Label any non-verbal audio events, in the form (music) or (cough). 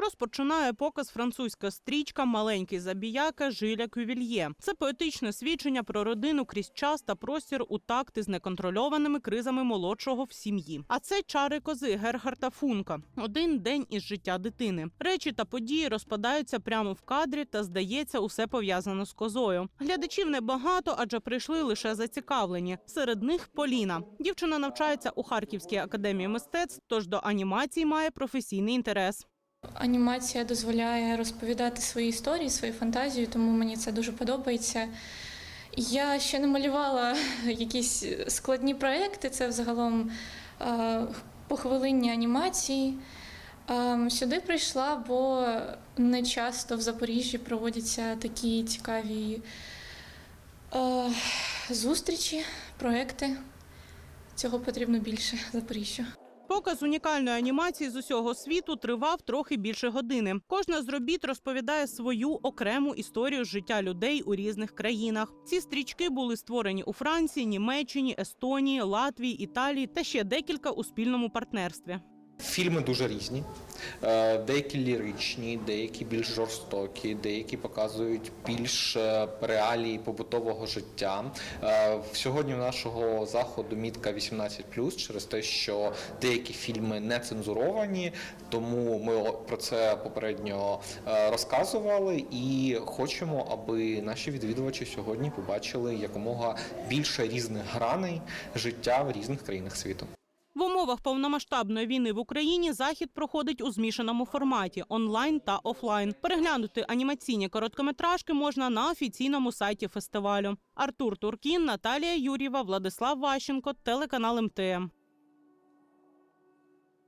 Розпочинає показ французька стрічка Маленький забіяка Жиля Кювільє. Це поетичне свідчення про родину крізь час та простір у такти з неконтрольованими кризами молодшого в сім'ї. А це чари кози Герхарда Функа. Один день із життя дитини. Речі та події розпадаються прямо в кадрі, та здається, усе пов'язано з козою. Глядачів небагато, адже прийшли лише зацікавлені. Серед них Поліна. Дівчина навчається у Харківській академії мистецтв, тож до анімації має професійний інтерес. Анімація дозволяє розповідати свої історії, свою фантазію, тому мені це дуже подобається. Я ще не малювала (laughs) якісь складні проекти, це взагалом е, похвилинні анімації. Е, Сюди прийшла, бо не часто в Запоріжжі проводяться такі цікаві е, зустрічі, проекти. Цього потрібно більше Запоріжжю. Показ унікальної анімації з усього світу тривав трохи більше години. Кожна з робіт розповідає свою окрему історію життя людей у різних країнах. Ці стрічки були створені у Франції, Німеччині, Естонії, Латвії, Італії та ще декілька у спільному партнерстві. Фільми дуже різні, Е, деякі ліричні, деякі більш жорстокі, деякі показують більш е, реалії побутового життя. Е, Сьогодні у нашого заходу мітка 18+, через те, що деякі фільми не цензуровані, тому ми про це попередньо розказували і хочемо, аби наші відвідувачі сьогодні побачили якомога більше різних граней життя в різних країнах світу. В умовах повномасштабної війни в Україні захід проходить у змішаному форматі онлайн та офлайн. Переглянути анімаційні короткометражки можна на офіційному сайті фестивалю. Артур Туркін, Наталія Юрєва, Владислав Ващенко, телеканал МТМ.